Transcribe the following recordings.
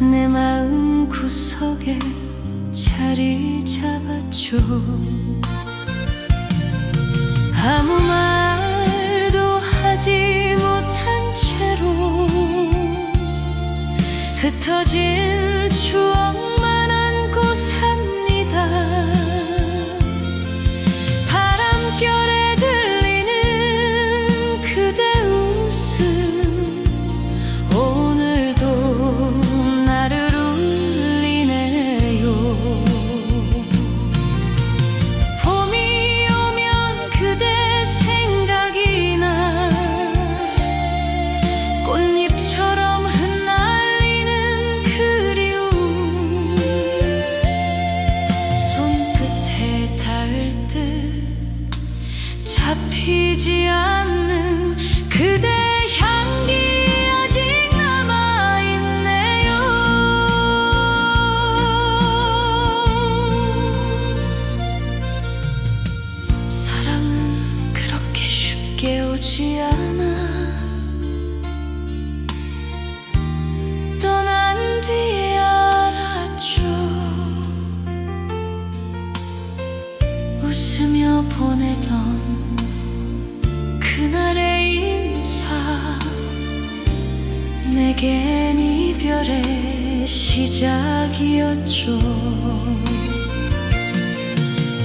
내 마음 구석에 자리 잡았죠. 아무 말도 하지 못한 채로 흩어진 추억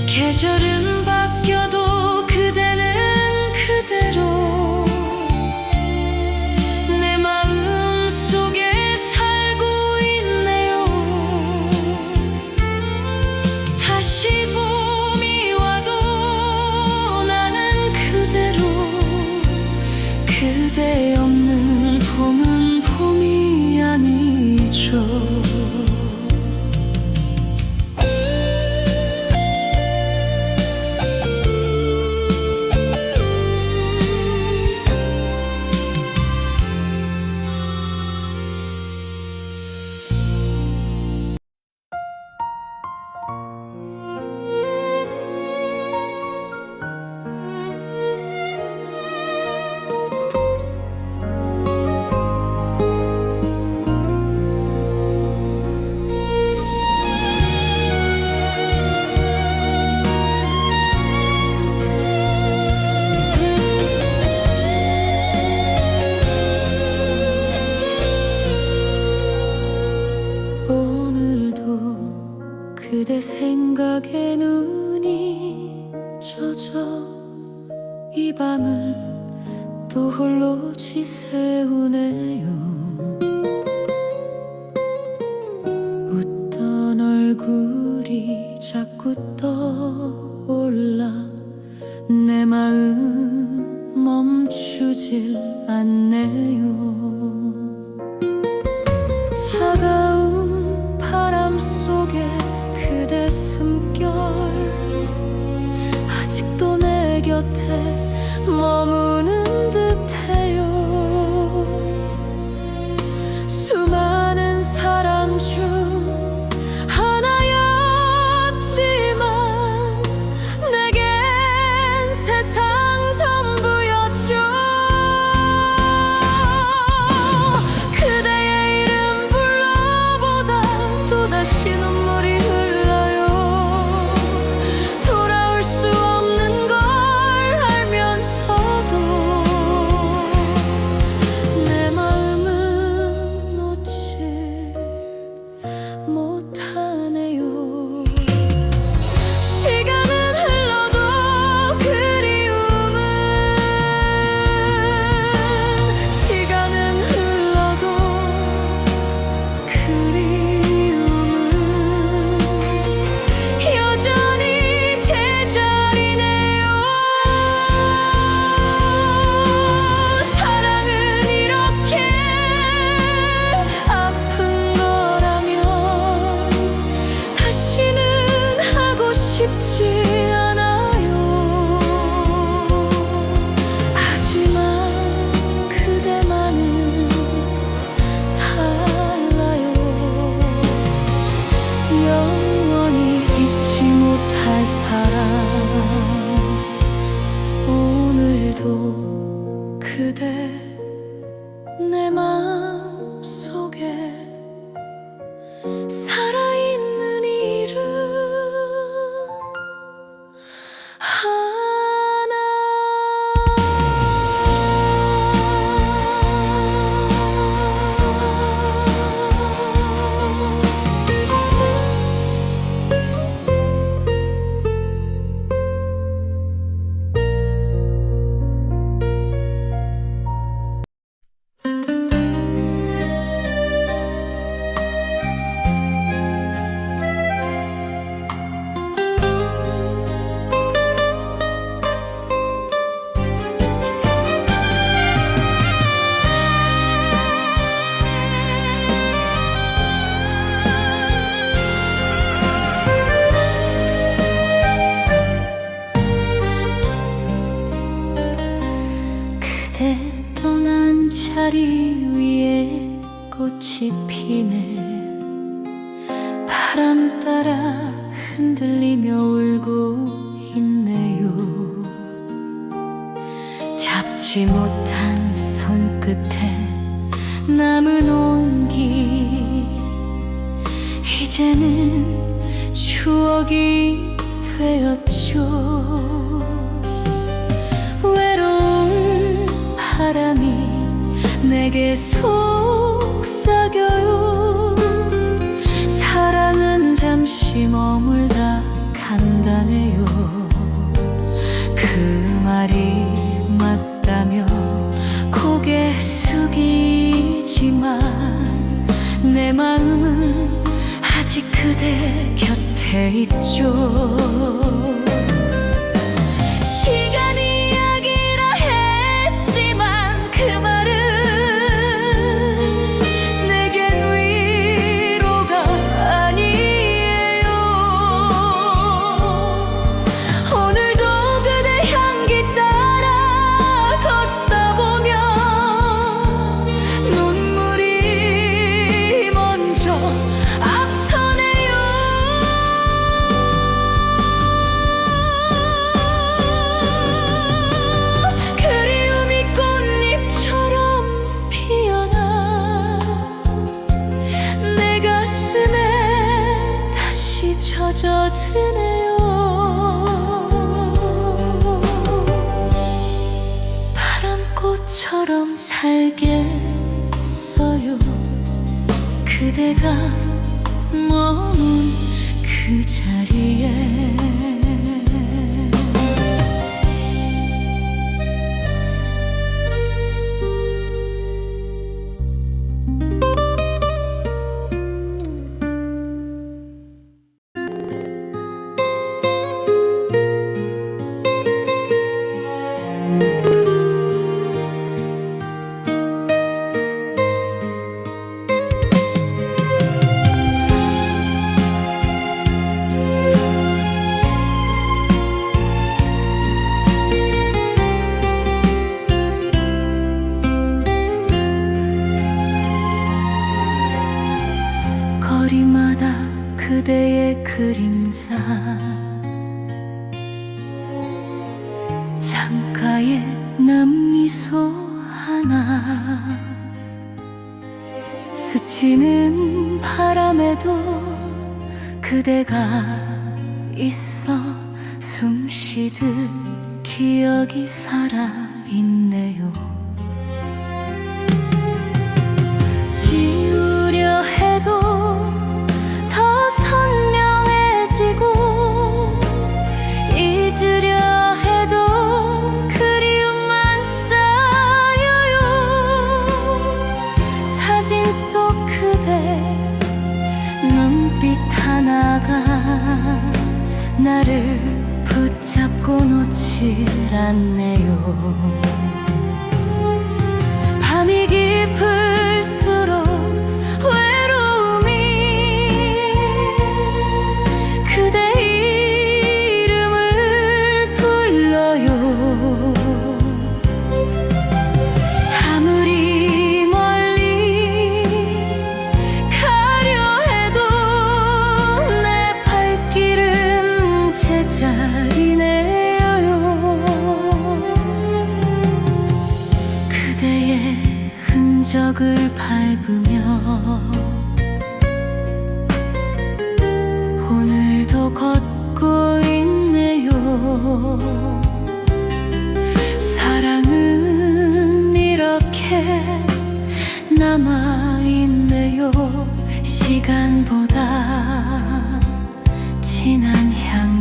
계절은 마음 멈추질 않네요. 추억이 되었죠. 외로운 바람이 내게 속삭여요. 사랑은 잠시 머물다 간다네요. 그 말이 맞다면 고개 숙이지만 내 마음은 아직 그대 곁에 있죠. 지는 바람에도 그대가 있어. 숨 쉬듯 기억이 살아있네요. 않네요.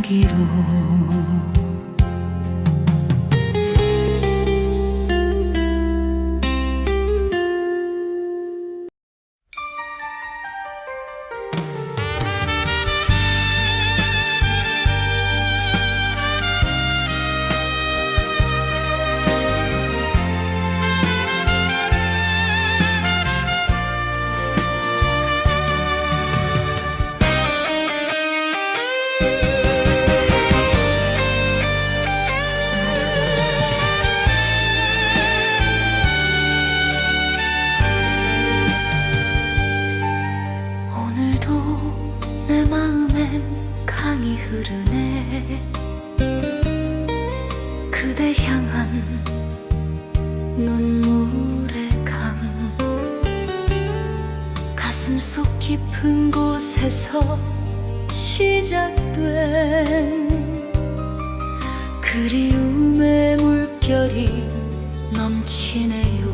향기로 안에 그대 향한 눈물의 강. 가슴 속 깊은 곳에서 시작된 그리움의 물결이 넘치네요.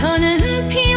저는 피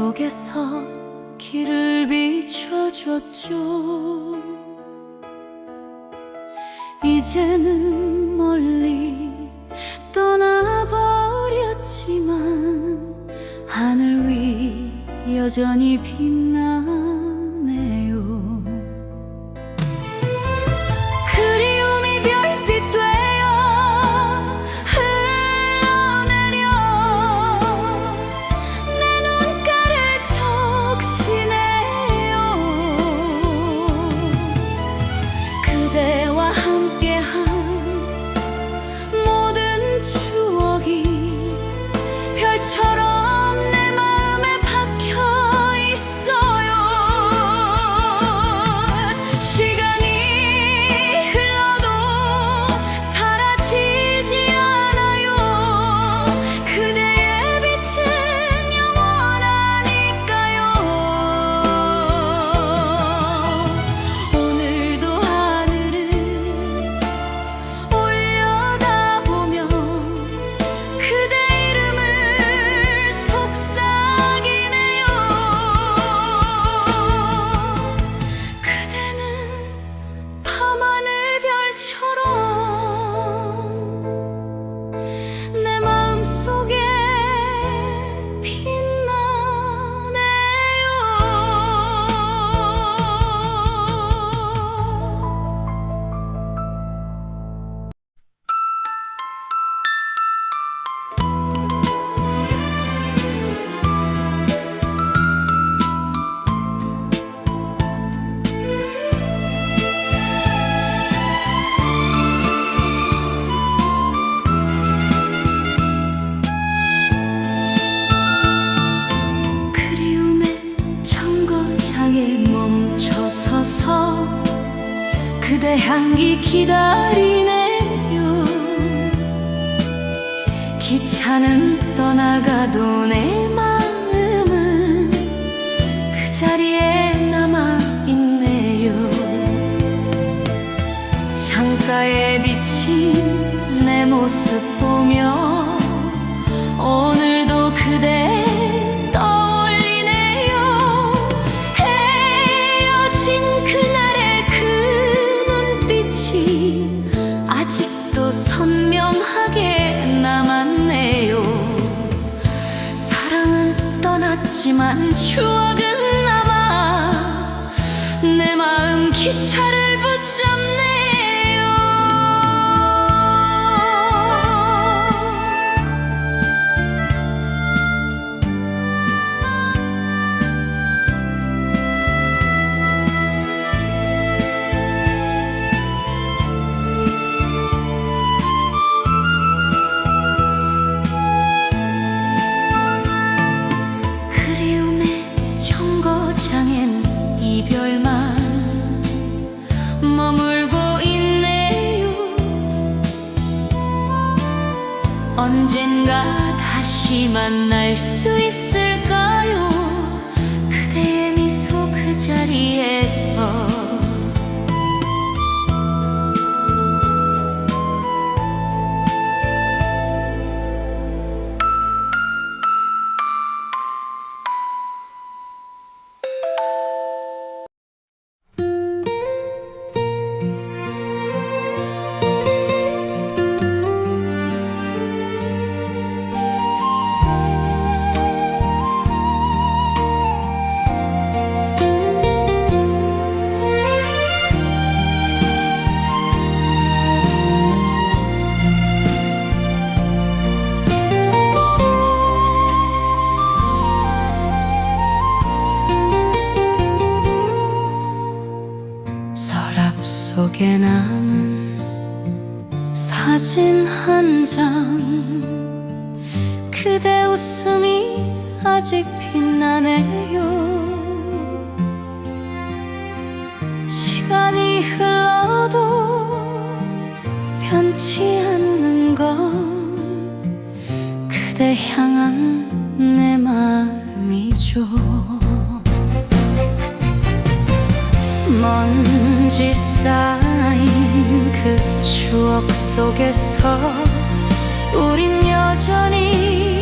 속에서 길을 비춰줬죠. 이제는 멀리 떠나버렸지만 하늘 위 여전히 빛나 향기 기다리네요. 기차는 떠나가도 내 마음은 그 자리에 남아있네요. 창가에 비친 내 모습 기차를 사진 한 장. 그대 웃음이 아직 빛나네요. 시간이 흘러도 변치 않는 건 그대 향한 내 마음이죠. 먼지 그 추억 속에서 우린 여전히